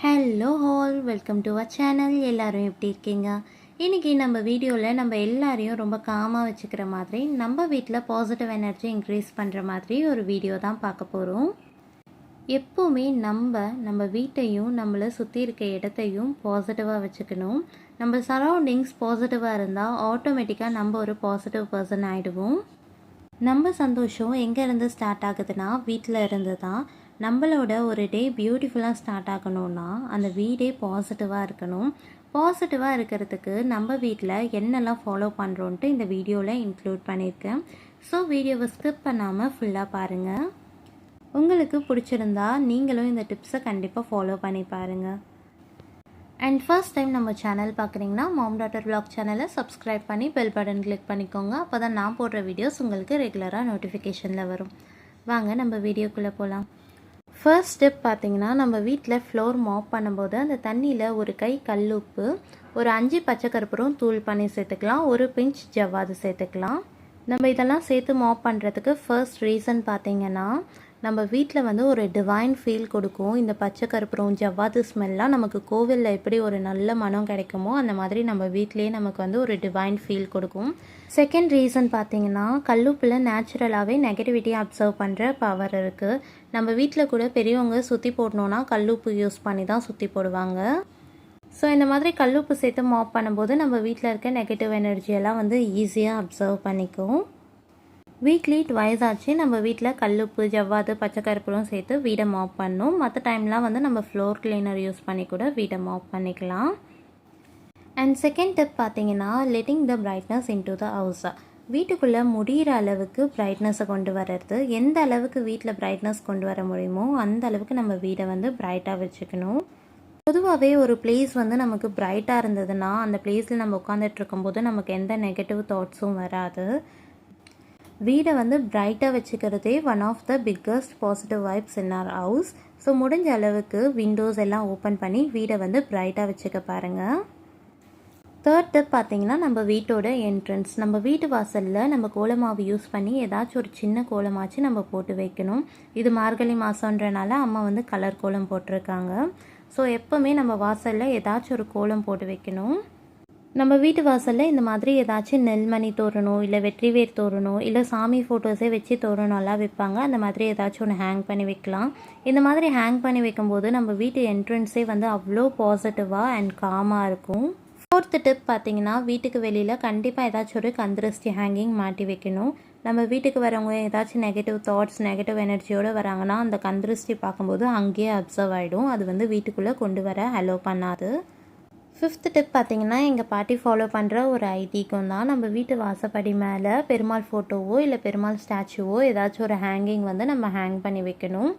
Hello all welcome to our channel எல்லோரும் எப்படி இருக்கீங்க? இன்றைக்கி நம்ம வீடியோவில் நம்ம எல்லாரையும் ரொம்ப காமாக வச்சுக்கிற மாதிரி நம்ம வீட்டில் பாசிட்டிவ் எனர்ஜி இன்க்ரீஸ் பண்ணுற மாதிரி ஒரு வீடியோ தான் பார்க்க போகிறோம் எப்போவுமே நம்ம நம்ம வீட்டையும் நம்மளை சுற்றி இருக்க இடத்தையும் பாசிட்டிவாக வச்சுக்கணும். நம்ம சரௌண்டிங்ஸ் பாசிட்டிவாக இருந்தால் ஆட்டோமேட்டிக்காக நம்ம ஒரு பாசிட்டிவ் பர்சன் ஆகிடுவோம் நம்ம சந்தோஷம் எங்கேருந்து ஸ்டார்ட் ஆகுதுன்னா வீட்டில் இருந்து தான். நம்மளோட ஒரு டே பியூட்டிஃபுல்லாக ஸ்டார்ட் ஆகணும்னா அந்த வீடே பாசிட்டிவாக இருக்கணும். பாசிட்டிவாக இருக்கிறதுக்கு நம்ம வீட்டில் என்னெல்லாம் ஃபாலோ பண்ணுறோன்ட்டு இந்த வீடியோவில் இன்க்ளூட் பண்ணியிருக்கேன். ஸோ வீடியோவை ஸ்கிப் பண்ணாமல் ஃபுல்லாக பாருங்கள் உங்களுக்கு பிடிச்சிருந்தா நீங்களும் இந்த டிப்ஸை கண்டிப்பாக ஃபாலோ பண்ணி பாருங்கள் அண்ட் ஃபர்ஸ்ட் டைம் நம்ம சேனல் பார்க்குறீங்கன்னா மாம் டாட்டர் பிளாக் சேனலை சப்ஸ்கிரைப் பண்ணி பெல் பட்டன் கிளிக் பண்ணிக்கோங்க. அப்போ தான் நான் போடுற வீடியோஸ் உங்களுக்கு ரெகுலராக நோட்டிஃபிகேஷனில் வரும். வாங்க நம்ம வீடியோக்குள்ளே போகலாம் ஃபர்ஸ்ட் ஸ்டெப் பார்த்தீங்கன்னா நம்ம வீட்டில் ஃப்ளோர் மாப் பண்ணும்போது அந்த தண்ணியில் ஒரு கை கல் உப்பு ஒரு அஞ்சு பச்சை கருப்பூரம் தூள் பண்ணி சேர்த்துக்கலாம் ஒரு பிஞ்ச் ஜவ்வாது சேர்த்துக்கலாம். நம்ம இதெல்லாம் சேர்த்து மாப் பண்ணுறதுக்கு ஃபர்ஸ்ட் ரீசன் பார்த்தீங்கன்னா நம்ம வீட்டில் வந்து ஒரு டிவைன் ஃபீல் கொடுக்கும். இந்த பச்சை கருப்புறம் ஜவ்வாது ஸ்மெல்லாம் நமக்கு கோவிலில் எப்படி ஒரு நல்ல மனம் கிடைக்குமோ அந்த மாதிரி நம்ம வீட்டிலேயே நமக்கு வந்து ஒரு டிவைன் ஃபீல் கொடுக்கும். செகண்ட் ரீசன் பார்த்தீங்கன்னா கல்லுப்பில் நேச்சுரலாகவே நெகட்டிவிட்டியை அப்சர்வ் பண்ணுற பவர் இருக்குது நம்ம வீட்டில் கூட பெரியவங்க சுற்றி போடணுன்னா கல்லுப்பு யூஸ் பண்ணி தான் சுற்றி போடுவாங்க. ஸோ இந்த மாதிரி கல்லுப்பு சேர்த்து மாப் பண்ணும்போது நம்ம வீட்டில் இருக்க நெகட்டிவ் எனர்ஜியெல்லாம் வந்து ஈஸியாக அப்சர்வ் பண்ணிக்கும். வீக்லி ட்வைஸ் ஆச்சு. நம்ம வீட்டில் கல்லுப்பு ஜவ்வாது பச்சை கருப்புலாம் சேர்த்து வீடை மாப் பண்ணணும் மற்ற டைம்லாம் வந்து நம்ம ஃப்ளோர் கிளீனர் யூஸ் பண்ணி கூட வீடை மாப் பண்ணிக்கலாம். அண்ட் செகண்ட் டிப் பார்த்தீங்கன்னா letting the brightness into the house வீட்டுக்குள்ளே முடிகிற அளவுக்கு பிரைட்னஸை கொண்டு வர்றது. எந்த அளவுக்கு வீட்டில் பிரைட்னஸ் கொண்டு வர முடியுமோ அந்த அளவுக்கு நம்ம வீடை வந்து பிரைட்டாக வச்சுக்கணும். பொதுவாகவே ஒரு பிளேஸ் வந்து நமக்கு பிரைட்டாக இருந்ததுன்னா அந்த பிளேஸில் நம்ம உட்காந்துட்டு இருக்கும்போது நமக்கு எந்த நெகட்டிவ் தாட்ஸும் வராது. வீடை வந்து பிரைட்டாக வச்சுக்கிறதே one of the biggest positive vibes in our house so முடிஞ்ச அளவுக்கு விண்டோஸ் எல்லாம் ஓப்பன் பண்ணி வீடை வந்து பிரைட்டாக வச்சுக்க பாருங்கள் தேர்ட் டிப் பார்த்தீங்கன்னா நம்ம வீட்டோட என்ட்ரன்ஸ் நம்ம வீட்டு வாசலில் நம்ம கோலமாவு யூஸ் பண்ணி ஏதாச்சும் ஒரு சின்ன கோலமாச்சு நம்ம போட்டு வைக்கணும். இது மார்கழி மாதன்றனால அம்மா வந்து கலர் கோலம் போட்டிருக்காங்க. ஸோ எப்போவுமே நம்ம வாசலில் ஏதாச்சும் ஒரு கோலம் போட்டு வைக்கணும். நம்ம வீட்டு வாசலில் இந்த மாதிரி ஏதாச்சும் நெல்மணி தோரணம் இல்லை வெற்றிவேர் தோரணம் இல்லை சாமி ஃபோட்டோஸே வச்சு தோரணம்லாம் வைப்பாங்க. அந்த மாதிரி ஏதாச்சும் ஒன்று ஹேங் பண்ணி வைக்கலாம். இந்த மாதிரி ஹேங் பண்ணி வைக்கும்போது நம்ம வீட்டு என்ட்ரன்ஸே வந்து அவ்வளோ பாசிட்டிவாக அண்ட் காமாக இருக்கும். ஃபோர்த்து டிப் பார்த்தீங்கன்னா வீட்டுக்கு வெளியில் கண்டிப்பாக ஏதாச்சும் ஒரு கந்திருஷ்டி ஹேங்கிங் மாட்டி வைக்கணும். நம்ம வீட்டுக்கு வரவங்க ஏதாச்சும் நெகட்டிவ் தாட்ஸ் நெகட்டிவ் எனர்ஜியோடு வராங்கன்னா அந்த கந்திருஷ்டி பார்க்கும்போது அங்கேயே அப்சர்வ் ஆகிடும் அது வந்து வீட்டுக்குள்ளே கொண்டு வர அலோ பண்ணாது. ஃபிஃப்த் டிப் பார்த்தீங்கன்னா எங்கள் பாட்டி ஃபாலோ பண்ணுற ஒரு ஐதீகம் தான். நம்ம வீட்டு வாசப்படி மேலே பெருமாள் ஃபோட்டோவோ இல்லை பெருமாள் ஸ்டாச்சுவோ ஏதாச்சும் ஒரு ஹேங்கிங் வந்து நம்ம ஹேங் பண்ணி வைக்கணும்.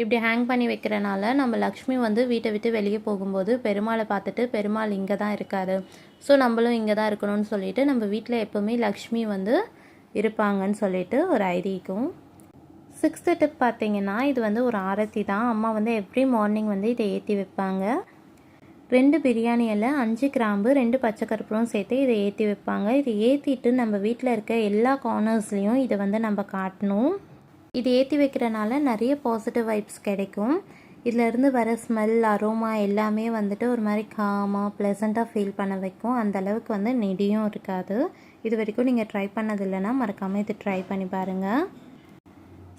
இப்படி ஹேங் பண்ணி வைக்கிறனால நம்ம லக்ஷ்மி வந்து வீட்டை விட்டு வெளியே போகும்போது பெருமாளை பார்த்துட்டு பெருமாள் இங்கே தான் இருக்காரு. ஸோ நம்மளும் இங்கே தான் இருக்கணும்னு சொல்லிட்டு நம்ம வீட்டில் எப்போவுமே லக்ஷ்மி வந்து இருப்பாங்கன்னு சொல்லிட்டு ஒரு ஐதீகம். சிக்ஸ்த்து டிப் பார்த்தீங்கன்னா இது வந்து ஒரு ஆரத்தி தான். அம்மா வந்து எவ்ரி மார்னிங் வந்து இதை ஏற்றி வைப்பாங்க. ரெண்டு பிரியாணியில் அஞ்சு கிராம்பு ரெண்டு பச்சை கருப்பூரம் சேர்த்து இதை ஏற்றி வைப்பாங்க. இதை ஏற்றிட்டு நம்ம வீட்டில் இருக்க எல்லா கார்னர்ஸ்லேயும் இதை வந்து நம்ம காட்டணும். இது ஏற்றி வைக்கிறனால நிறைய பாசிட்டிவ் வைப்ஸ் கிடைக்கும். இதிலேருந்து வர ஸ்மெல் அரோமா எல்லாமே வந்துட்டு ஒரு மாதிரி காமாக ப்ளசண்ட்டாக ஃபீல் பண்ண வைக்கும். அந்த அளவுக்கு வந்து நெடியும் இருக்காது. இது வரைக்கும் நீங்கள் ட்ரை பண்ணது இல்லைன்னா மறக்காமல் இது ட்ரை பண்ணி பாருங்கள்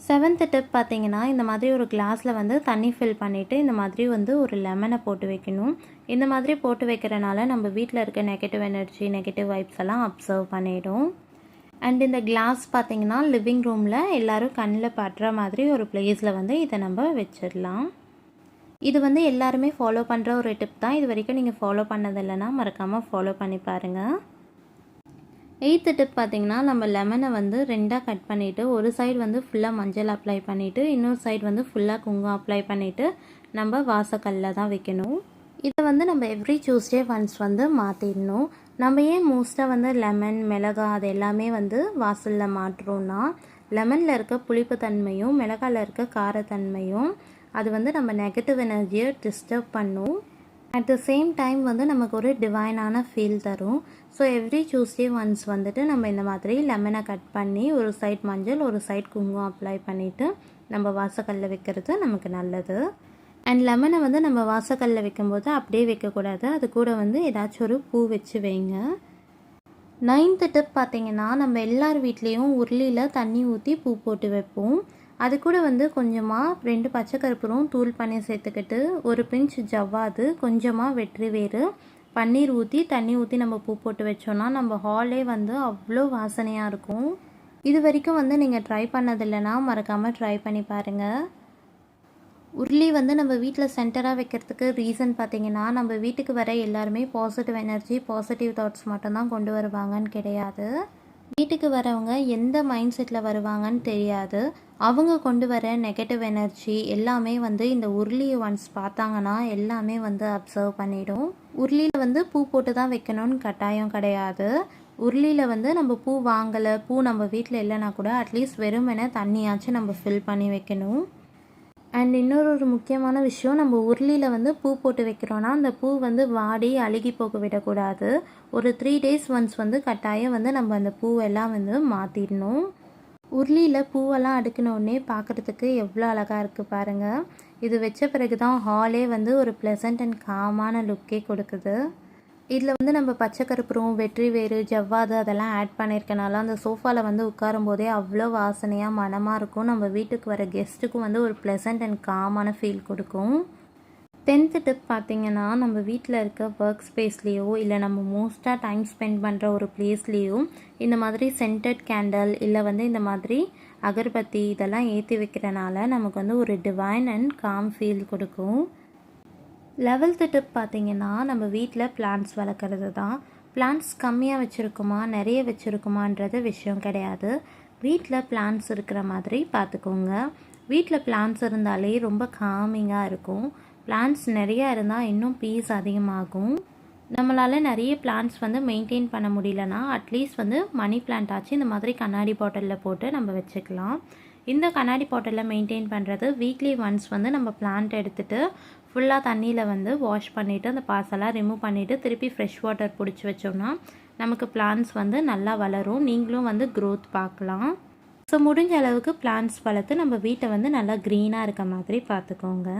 செவன்த்து டிப் பார்த்தீங்கன்னா இந்த மாதிரி ஒரு கிளாஸில் வந்து தண்ணி ஃபில் பண்ணிவிட்டு இந்த மாதிரி வந்து ஒரு லெமனை போட்டு வைக்கணும். இந்த மாதிரி போட்டு வைக்கிறனால நம்ம வீட்டில் இருக்க நெகட்டிவ் எனர்ஜி நெகட்டிவ் வைப்ஸ் எல்லாம் அப்சர்வ் பண்ணிவிடும் அண்ட் இந்த கிளாஸ் பார்த்தீங்கன்னா லிவிங் ரூமில் எல்லோரும் கண்ணில் படுற மாதிரி ஒரு பிளேஸில் வந்து இதை நம்ம வச்சிடலாம். இது வந்து எல்லாருமே ஃபாலோ பண்ணுற ஒரு டிப் தான். இது வரைக்கும் நீங்கள் ஃபாலோ பண்ணதில்லைன்னா மறக்காமல் ஃபாலோ பண்ணி பாருங்கள் எயித்து டிப் பார்த்தீங்கன்னா நம்ம லெமனை வந்து ரெண்டாக கட் பண்ணிவிட்டு ஒரு சைடு வந்து ஃபுல்லாக மஞ்சள் அப்ளை பண்ணிவிட்டு இன்னொரு சைடு வந்து ஃபுல்லாக குங்குமம் அப்ளை பண்ணிவிட்டு நம்ம வாசக்கல்லில் தான் வைக்கணும். இதை வந்து நம்ம எவ்ரி டியூஸ்டே ஒன்ஸ் வந்து மாற்றிடணும் நம்ம ஏன் மோஸ்ட்டாக வந்து லெமன் மிளகா அது எல்லாமே வந்து வாசலில் மாட்டுறோன்னா லெமனில் இருக்க புளிப்பு தன்மையும் மிளகாயில் இருக்க காரத்தன்மையும் அது வந்து நம்ம நெகட்டிவ் எனர்ஜியை டிஸ்டர்ப் பண்ணும். அட் த சேம் டைம் வந்து நமக்கு ஒரு டிவைனான ஃபீல் தரும். ஸோ எவ்ரி டியூஸ்டே ஒன்ஸ் வந்துட்டு நம்ம இந்த மாதிரி லெமனை கட் பண்ணி ஒரு சைட் மஞ்சள் ஒரு சைட் குங்குமம் அப்ளை பண்ணிவிட்டு நம்ம வாசக்கல்ல வைக்கிறது நமக்கு நல்லது. அண்ட் லெமனை வந்து நம்ம வாசக்கல்லில் வைக்கும்போது அப்படியே வைக்கக்கூடாது. அது கூட வந்து ஏதாச்சும் ஒரு பூ வச்சு வைங்க. நைன்த்து டிப் பார்த்தீங்கன்னா நம்ம எல்லார் வீட்லேயும் உருளியில் தண்ணி ஊற்றி பூ போட்டு வைப்போம். அது கூட வந்து கொஞ்சமாக ரெண்டு பச்சை கருப்பூரம் தூள் பண்ணி சேர்த்துக்கிட்டு ஒரு பிஞ்ச் ஜவ்வாது கொஞ்சமாக வெற்றி வேறு. பன்னீர் ஊற்றி தண்ணி ஊற்றி நம்ம பூ போட்டு வச்சோன்னா நம்ம ஹாலே வந்து அவ்வளோ வாசனையாக இருக்கும். இது வரைக்கும் வந்து நீங்கள் ட்ரை பண்ணதில்லைன்னா மறக்காமல் ட்ரை பண்ணி பாருங்கள் உருளி வந்து நம்ம வீட்டில் சென்டராக வைக்கிறதுக்கு ரீசன் பார்த்தீங்கன்னா நம்ம வீட்டுக்கு வர எல்லாருமே பாசிட்டிவ் எனர்ஜி பாசிட்டிவ் தாட்ஸ் மட்டும்தான் கொண்டு வருவாங்கன்னு கிடையாது. வீட்டுக்கு வரவங்க எந்த மைண்ட் செட்டில் வருவாங்கன்னு தெரியாது. அவங்க கொண்டு வர நெகட்டிவ் எனர்ஜி எல்லாமே வந்து இந்த உருளியை ஒன்ஸ் பார்த்தாங்கன்னா எல்லாமே வந்து அப்சர்வ் பண்ணிடும். உருளியில் வந்து பூ போட்டு தான் வைக்கணும்னு கட்டாயம் கிடையாது. உருளியில் வந்து நம்ம பூ வாங்கலை பூ நம்ம வீட்டில் இல்லைனா கூட அட்லீஸ்ட் வெறுமனே தண்ணியாச்சும் நம்ம ஃபில் பண்ணி வைக்கணும். அண்ட் இன்னொரு ஒரு முக்கியமான விஷயம் நம்ம உருளியில் வந்து பூ போட்டு வைக்கிறோன்னா அந்த பூ வந்து வாடி அழுகி போக விடக்கூடாது. ஒரு த்ரீ டேஸ் ஒன்ஸ் வந்து கட்டாயம் வந்து நம்ம அந்த பூவெல்லாம் வந்து மாற்றிடணும் உருளியில் பூவெல்லாம் அடுக்கினோடனே பார்க்குறதுக்கு எவ்வளோ அழகாக இருக்குது பாருங்கள் இது வச்ச பிறகு தான் ஹாலே வந்து ஒரு ப்ளசண்ட் அண்ட் காமான லுக்கே கொடுக்குது. இதில் வந்து நம்ம பச்சை கருப்புறம் வெற்றி வேறு ஜவ்வாது அதெல்லாம் ஆட் பண்ணியிருக்கனால அந்த சோஃபாவில் வந்து உட்காரும் போதே அவ்வளோ வாசனையாக மனமாக இருக்கும். நம்ம வீட்டுக்கு வர கெஸ்ட்டுக்கும் வந்து ஒரு ப்ளசண்ட் அண்ட் காமான ஃபீல் கொடுக்கும். டென்த்து டிப் பார்த்தீங்கன்னா நம்ம வீட்டில் இருக்க ஒர்க் ஸ்பேஸ்லேயோ இல்லை நம்ம மோஸ்ட்டாக டைம் ஸ்பெண்ட் பண்ணுற ஒரு பிளேஸ்லேயோ இந்த மாதிரி சென்டர்ட் கேண்டல் இல்லை வந்து இந்த மாதிரி அகர்பத்தி இதெல்லாம் ஏற்றி வைக்கிறனால நமக்கு வந்து ஒரு டிவைன் அண்ட் காம் ஃபீல் கொடுக்கும். லெவல்த்து டிப் பார்த்தீங்கன்னா நம்ம வீட்டில் பிளான்ஸ் வளர்க்குறது தான். பிளான்ஸ் கம்மியாக வச்சுருக்குமா நிறைய வச்சுருக்குமான்றது விஷயம் கிடையாது. வீட்டில் பிளான்ஸ் இருக்கிற மாதிரி பார்த்துக்கோங்க வீட்டில் பிளான்ஸ் இருந்தாலே ரொம்ப காமிங்காக இருக்கும். பிளான்ஸ் நிறையா இருந்தால் இன்னும் பீஸ் அதிகமாகும். நம்மளால் நிறைய பிளான்ஸ் வந்து மெயின்டைன் பண்ண முடியலனா அட்லீஸ்ட் வந்து மணி பிளான்ட் ஆச்சு இந்த மாதிரி கண்ணாடி பாட்டிலில் போட்டு நம்ம வச்சுக்கலாம். இந்த கண்ணாடி பாட்டிலில் மெயின்டைன் பண்ணுறது வீக்லி ஒன்ஸ் வந்து நம்ம பிளான்ட் எடுத்துகிட்டு ஃபுல்லாக தண்ணியில் வந்து வாஷ் பண்ணிவிட்டு அந்த பாசெல்லாம் ரிமூவ் பண்ணிவிட்டு திருப்பி ஃப்ரெஷ் வாட்டர் பிடிச்சி வச்சோம்னா நமக்கு பிளான்ஸ் வந்து நல்லா வளரும். நீங்களும் வந்து க்ரோத் பார்க்கலாம். ஸோ முடிஞ்ச அளவுக்கு பிளான்ஸ் வளர்த்து நம்ம வீட்டை வந்து நல்லா க்ரீனாக இருக்க மாதிரி பார்த்துக்கோங்க.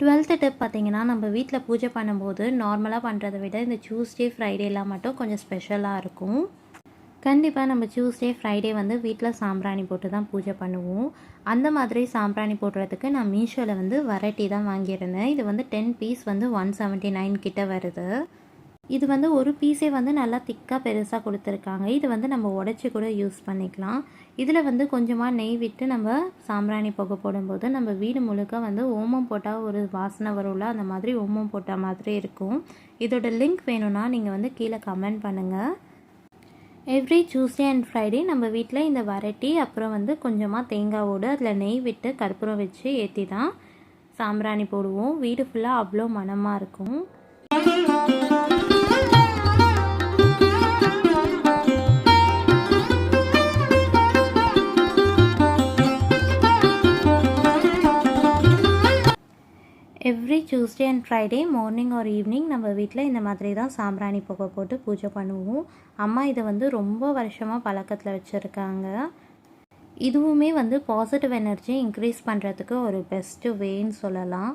டுவெல்த்து டிப் பார்த்திங்கன்னா நம்ம வீட்டில் பூஜை பண்ணும்போது நார்மலாக பண்ணுறதை விட இந்த டியூஸ்டே ஃப்ரைடேலாம் மட்டும் கொஞ்சம் ஸ்பெஷலாக இருக்கும். கண்டிப்பாக நம்ம டியூஸ்டே ஃப்ரைடே வந்து வீட்டில் சாம்பிராணி போட்டு தான் பூஜை பண்ணுவோம். அந்த மாதிரி சாம்பிராணி போடுறதுக்கு நான் மீஷோவில் வந்து வெரைட்டி தான் வாங்கியிருந்தேன். இது வந்து டென் பீஸ் வந்து ஒன் செவன்ட்டி நைன் கிட்ட வருது. இது வந்து ஒரு பீஸே வந்து நல்லா திக்காக பெருசாக கொடுத்துருக்காங்க. இது வந்து நம்ம உடச்சி கூட யூஸ் பண்ணிக்கலாம். இதில் வந்து கொஞ்சமாக நெய் விட்டு நம்ம சாம்பிராணி புகை போடும்போது நம்ம வீடு முழுக்க வந்து ஓமம் போட்டால் ஒரு வாசனை வரும்ல அந்த மாதிரி ஓமம் போட்டால் மாதிரி இருக்கும். இதோட லிங்க் வேணும்னா நீங்கள் வந்து கீழே கமெண்ட் பண்ணுங்கள் எவ்ரி டியூஸ்டே அண்ட் ஃப்ரைடே நம்ம வீட்டில் இந்த வரட்டி அப்புறம் வந்து கொஞ்சமாக தேங்காவோடு அதில் நெய் விட்டு கற்பூரம் வச்சு ஏற்றி தான் சாம்பிராணி போடுவோம். வீடு ஃபுல்லாக அவ்வளோ மனமாக இருக்கும். Tuesday and Friday morning or evening நம்ம வீட்டில் இந்த மாதிரி தான் சாம்பிராணி புகை போட்டு பூஜை பண்ணுவோம். அம்மா இதை வந்து ரொம்ப வருஷமாக பழக்கத்தில் வச்சுருக்காங்க. இதுவுமே வந்து பாசிட்டிவ் எனர்ஜி இன்க்ரீஸ் பண்ணுறதுக்கு ஒரு பெஸ்ட்டு வேன்னு சொல்லலாம்.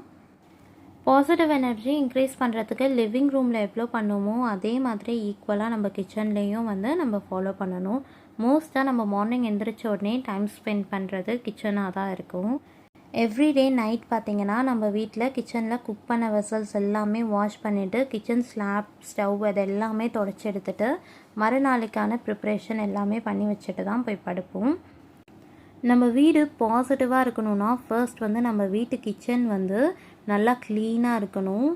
பாசிட்டிவ் எனர்ஜி இன்க்ரீஸ் பண்ணுறதுக்கு லிவிங் ரூமில் எவ்வளோ பண்ணுமோ அதே மாதிரி ஈக்குவலாக நம்ம கிச்சன்லேயும் வந்து நம்ம ஃபாலோ பண்ணணும். மோஸ்ட்டாக நம்ம மார்னிங் எந்திரிச்ச உடனே டைம் ஸ்பெண்ட் பண்ணுறது கிச்சனாக தான் இருக்கும். எவ்ரிடே நைட் பார்த்திங்கன்னா நம்ம வீட்டில் கிச்சனில் குக் பண்ண வெசல்ஸ் எல்லாமே வாஷ் பண்ணிவிட்டு கிச்சன் ஸ்லாப் ஸ்டவ் அது எல்லாமே தொடச்சி எடுத்துகிட்டு மறுநாளைக்கான ப்ரிப்ரேஷன் எல்லாமே பண்ணி வச்சுட்டு தான் போய் படுப்போம். நம்ம வீடு பாசிட்டிவாக இருக்கணும்னா ஃபர்ஸ்ட் வந்து நம்ம வீட்டு கிச்சன் வந்து நல்லா க்ளீனாக இருக்கணும்.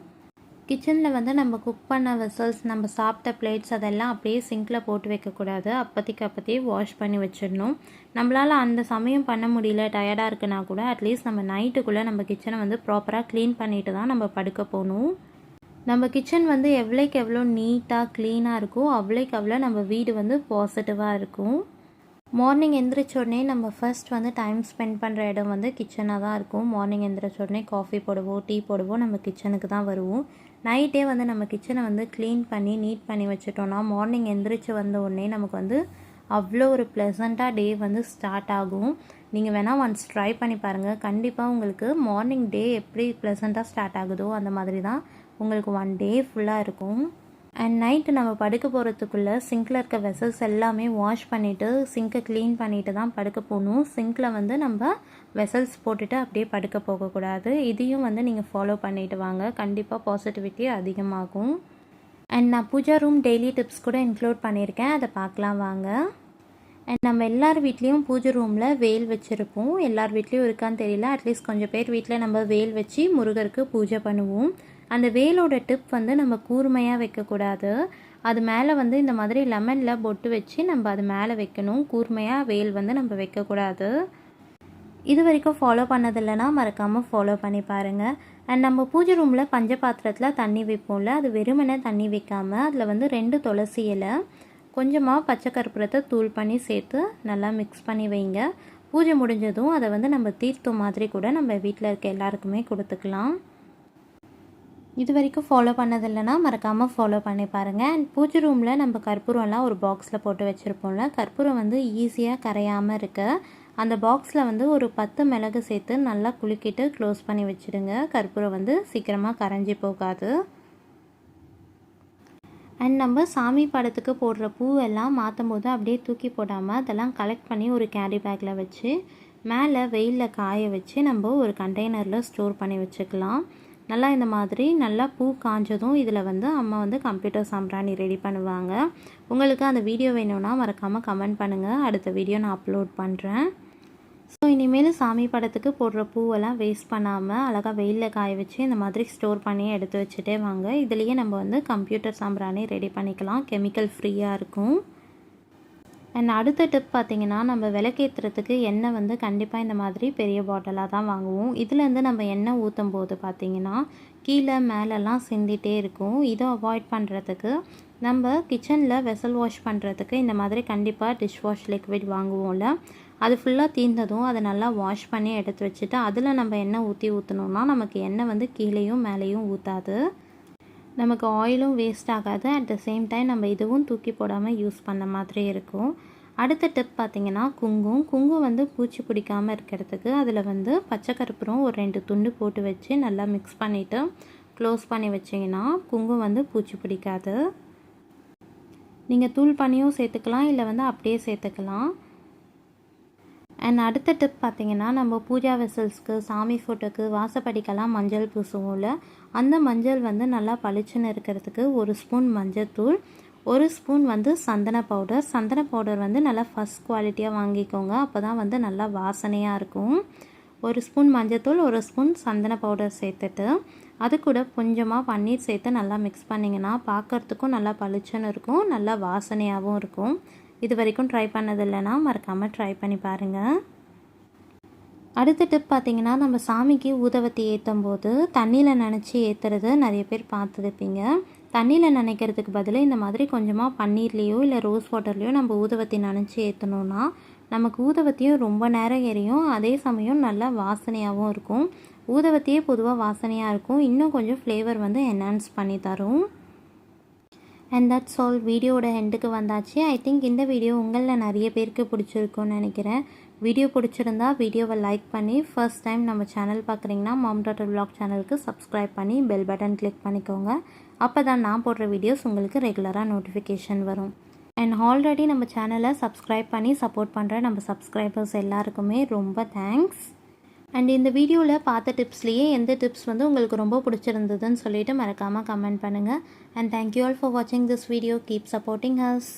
கிச்சனில் வந்து நம்ம குக் பண்ண வெசல்ஸ் நம்ம சாப்பிட்ட பிளேட்ஸ் அதெல்லாம் அப்படியே சிங்கில் போட்டு வைக்கக்கூடாது. அப்போதைக்கு அப்போதையே வாஷ் பண்ணி வச்சிடணும். நம்மளால் அந்த சமயம் பண்ண முடியல டயர்டாக இருக்குன்னா கூட அட்லீஸ்ட் நம்ம நைட்டுக்குள்ளே நம்ம கிச்சனை வந்து ப்ராப்பராக க்ளீன் பண்ணிட்டு தான் நம்ம படுக்க போகணும். நம்ம கிச்சன் வந்து எவ்வளோக்கு எவ்வளோ நீட்டாக க்ளீனாக இருக்கோ அவ்வளோக்கு அவ்வளோ நம்ம வீடு வந்து பாசிட்டிவாக இருக்கும். மார்னிங் எந்திரிச்ச உடனே நம்ம ஃபர்ஸ்ட் வந்து டைம் ஸ்பெண்ட் பண்ணுற இடம் வந்து கிச்சனாக தான் இருக்கும். மார்னிங் எந்திரிச்ச உடனே காஃபி போடுவோம் டீ போடுவோம் நம்ம கிச்சனுக்கு தான் வருவோம். நைட்டே வந்து நம்ம கிச்சனை வந்து க்ளீன் பண்ணி நீட் பண்ணி வச்சுட்டோன்னா மார்னிங் எந்திரிச்சு வந்த உடனே நமக்கு வந்து அவ்வளோ ஒரு ப்ளசண்ட்டாக டே வந்து ஸ்டார்ட் ஆகும். நீங்கள் வேணால் ஒன்ஸ் ட்ரை பண்ணி பாருங்கள் கண்டிப்பாக உங்களுக்கு மார்னிங் டே எப்படி ப்ளசண்ட்டாக ஸ்டார்ட் ஆகுதோ அந்த மாதிரி தான் உங்களுக்கு ஒன் டே ஃபுல்லாக இருக்கும். அண்ட் நைட்டு நம்ம படுக்க போகிறதுக்குள்ளே சிங்கில் இருக்க வெசல்ஸ் எல்லாமே வாஷ் பண்ணிவிட்டு சிங்கை க்ளீன் பண்ணிட்டு தான் படுக்க போகணும். சிங்கில் வந்து நம்ம வெசல்ஸ் போட்டுட்டு அப்படியே படுக்க போகக்கூடாது இதையும் வந்து நீங்கள் ஃபாலோ பண்ணிட்டு வாங்க. கண்டிப்பாக பாசிட்டிவிட்டி அதிகமாகும். அண்ட் நான் பூஜா ரூம் டெய்லி டிப்ஸ் கூட இன்க்ளூட் பண்ணியிருக்கேன். அதை பார்க்கலாம் வாங்க. அண்ட் நம்ம எல்லார் வீட்லேயும் பூஜை ரூமில் வேல் வச்சுருப்போம். எல்லார் வீட்லேயும் இருக்கான்னு தெரியல. அட்லீஸ்ட் கொஞ்சம் பேர் வீட்டில் நம்ம வேல் வச்சு முருகருக்கு பூஜை பண்ணுவோம். அந்த வேலோட டிப் வந்து நம்ம கூர்மையாக வைக்கக்கூடாது. அது மேலே வந்து இந்த மாதிரி லெமனில் பொட்டு வச்சு நம்ம அது மேலே வைக்கணும். கூர்மையாக வேல் வந்து நம்ம வைக்கக்கூடாது. இது வரைக்கும் ஃபாலோ பண்ணதில்லைன்னா மறக்காமல் ஃபாலோ பண்ணி பாருங்கள் அண்ட் நம்ம பூஜை ரூமில் பஞ்ச பாத்திரத்தில் தண்ணி வைப்போம்ல அது வெறுமனே தண்ணி வைக்காமல் அதில் வந்து ரெண்டு துளசி இலை கொஞ்சமாக பச்சை கற்பூரத்தை தூள் பண்ணி சேர்த்து நல்லா மிக்ஸ் பண்ணி வைங்க. பூஜை முடிஞ்சதும் அதை வந்து நம்ம தீர்த்தம் மாதிரி கூட நம்ம வீட்டில் இருக்க எல்லாருக்குமே கொடுத்துக்கலாம். இது வரைக்கும் ஃபாலோ பண்ணதில்லைன்னா மறக்காமல் ஃபாலோ பண்ணி பாருங்கள் அண்ட் பூஜை ரூமில் நம்ம கற்பூரம்லாம் ஒரு பாக்ஸில் போட்டு வச்சுருப்போம்ல. கற்பூரம் வந்து ஈஸியாக கரையாமல் இருக்குது அந்த பாக்ஸில் வந்து ஒரு பத்து மிளகு சேர்த்து நல்லா குலுக்கிட்டு க்ளோஸ் பண்ணி வச்சுடுங்க கற்பூரம் வந்து சீக்கிரமாக கரைஞ்சி போகாது. அண்ட் நம்ம சாமி படத்துக்கு போடுற பூவெல்லாம் மாற்றும் போது அப்படியே தூக்கி போடாமல் அதெல்லாம் கலெக்ட் பண்ணி ஒரு கேரி பேக்கில் வச்சு மேலே வெயிலில் காய வச்சு நம்ம ஒரு கண்டெய்னரில் ஸ்டோர் பண்ணி வச்சுக்கலாம். நல்லா இந்த மாதிரி நல்லா பூ காஞ்சதும் இதில் வந்து அம்மா வந்து கம்ப்யூட்டர் சாம்பிராணி ரெடி பண்ணுவாங்க. உங்களுக்கு அந்த வீடியோ வேணும்னா மறக்காமல் கமெண்ட் பண்ணுங்கள் அடுத்த வீடியோ நான் அப்லோட் பண்ணுறேன் ஸோ இனிமேல் சாமி படத்துக்கு போடுற பூவெல்லாம் வேஸ்ட் பண்ணாமல் அழகாக வெயிலில் காய வச்சு இந்த மாதிரி ஸ்டோர் பண்ணி எடுத்து வச்சுட்டே வாங்க. இதுலேயே நம்ம வந்து கம்ப்யூட்டர் சாம்பிராணி ரெடி பண்ணிக்கலாம். கெமிக்கல் ஃப்ரீயாக இருக்கும். அண்ட் அடுத்த டிப் பார்த்திங்கன்னா நம்ம விளக்கேற்றுறதுக்கு எண்ணெய் வந்து கண்டிப்பாக இந்த மாதிரி பெரிய பாட்டிலாக தான் வாங்குவோம். இதுலேருந்து நம்ம எண்ணெய் ஊற்றும் போது பார்த்திங்கன்னா கீழே மேலெல்லாம் சிந்திட்டே இருக்கும். இதை அவாய்ட் பண்ணுறதுக்கு நம்ம கிச்சனில் வெசல் வாஷ் பண்ணுறதுக்கு இந்த மாதிரி கண்டிப்பாக டிஷ் வாஷ் லிக்விட் வாங்குவோம்ல. அது ஃபுல்லாக தீர்ந்ததும் அதை நல்லா வாஷ் பண்ணி எடுத்து வச்சுட்டு அதில் நம்ம எண்ணெய் ஊற்றி ஊற்றினோம்னா நமக்கு எண்ணெய் வந்து கீழேயும் மேலேயும் ஊற்றாது நமக்கு ஆயிலும் வேஸ்ட் ஆகாது. அட் த சேம் டைம் நம்ம இதுவும் தூக்கி போடாமல் யூஸ் பண்ண மாதிரி இருக்கும். அடுத்த டிப் பார்த்திங்கன்னா குங்கும். குங்கும் வந்து பூச்சி பிடிக்காமல் இருக்கிறதுக்கு அதில் வந்து பச்சை கருப்புரம் ஒரு ரெண்டு துண்டு போட்டு வச்சு நல்லா மிக்ஸ் பண்ணிவிட்டு க்ளோஸ் பண்ணி வச்சிங்கன்னா குங்கும் வந்து பூச்சி பிடிக்காது. நீங்கள் தூள் பண்ணியும் சேர்த்துக்கலாம் இல்லை வந்து அப்படியே சேர்த்துக்கலாம். அண்ட் அடுத்த டிப் பார்த்திங்கன்னா நம்ம பூஜா வெசல்ஸ்க்கு சாமி ஃபோட்டோக்கு வாசப்படிக்கெல்லாம் மஞ்சள் பூசுவோம்ல அந்த மஞ்சள் வந்து நல்லா பளிச்சுன்னு இருக்கிறதுக்கு ஒரு ஸ்பூன் மஞ்சத்தூள் ஒரு ஸ்பூன் வந்து சந்தன பவுடர் சந்தன பவுடர் வந்து நல்லா ஃபஸ்ட் குவாலிட்டியாக வாங்கிக்கோங்க. அப்போ தான் வந்து நல்லா வாசனையாக இருக்கும். ஒரு ஸ்பூன் மஞ்சத்தூள் ஒரு ஸ்பூன் சந்தன பவுடர் சேர்த்துட்டு அது கூட கொஞ்சமாக பன்னீர் சேர்த்து நல்லா மிக்ஸ் பண்ணிங்கன்னா பார்க்குறதுக்கும் நல்லா பளிச்சுன்னு இருக்கும் நல்லா வாசனையாகவும் இருக்கும். இது வரைக்கும் ட்ரை பண்ணது இல்லைன்னா மறக்காமல் ட்ரை பண்ணி பாருங்கள் அடுத்த டிப் பார்த்திங்கன்னா நம்ம சாமிக்கு ஊதவத்தி ஏற்றும் போது தண்ணியில் நினச்சி ஏற்றுறது நிறைய பேர் பார்த்துருப்பீங்க. தண்ணியில் நினைக்கிறதுக்கு பதிலாக இந்த மாதிரி கொஞ்சமாக பன்னீர்லேயோ இல்லை ரோஸ் வாட்டர்லேயோ நம்ம ஊதவத்தி நினச்சி ஏற்றணுன்னா நமக்கு ஊதவத்தியும் ரொம்ப நேரம் எரியும். அதே சமயம் நல்லா வாசனையாகவும் இருக்கும். ஊதவத்தியே பொதுவாக வாசனையாக இருக்கும். இன்னும் கொஞ்சம் ஃப்ளேவர் வந்து என்ஹான்ஸ் பண்ணி தரும். அண்ட் தட்ஸ் ஆல் வீடியோட ஹெண்டுக்கு வந்தாச்சு. ஐ திங்க் இந்த வீடியோ உங்களில் நிறைய பேருக்கு பிடிச்சிருக்கும்னு நினைக்கிறேன். வீடியோ பிடிச்சிருந்தா வீடியோவை லைக் பண்ணி ஃபர்ஸ்ட் டைம் நம்ம சேனல் பார்க்குறீங்கன்னா மாம் டாட்டர் விளாக் சேனலுக்கு சப்ஸ்கிரைப் பண்ணி பெல் பட்டன் கிளிக் பண்ணிக்கோங்க. அப்போ தான் நான் போடுற வீடியோஸ் உங்களுக்கு ரெகுலராக நோட்டிஃபிகேஷன் வரும். அண்ட் ஆல்ரெடி நம்ம சேனலை சப்ஸ்கிரைப் பண்ணி சப்போர்ட் பண்ணுற நம்ம சப்ஸ்கிரைபர்ஸ் எல்லாருக்குமே ரொம்ப தேங்க்ஸ் அண்ட் இந்த வீடியோவில் பார்த்த டிப்ஸ்லேயே எந்த டிப்ஸ் வந்து உங்களுக்கு ரொம்ப பிடிச்சிருந்ததுன்னு சொல்லிட்டு மறக்காமல் கமெண்ட் பண்ணுங்கள் and thank you all for வாட்சிங் this video keep supporting us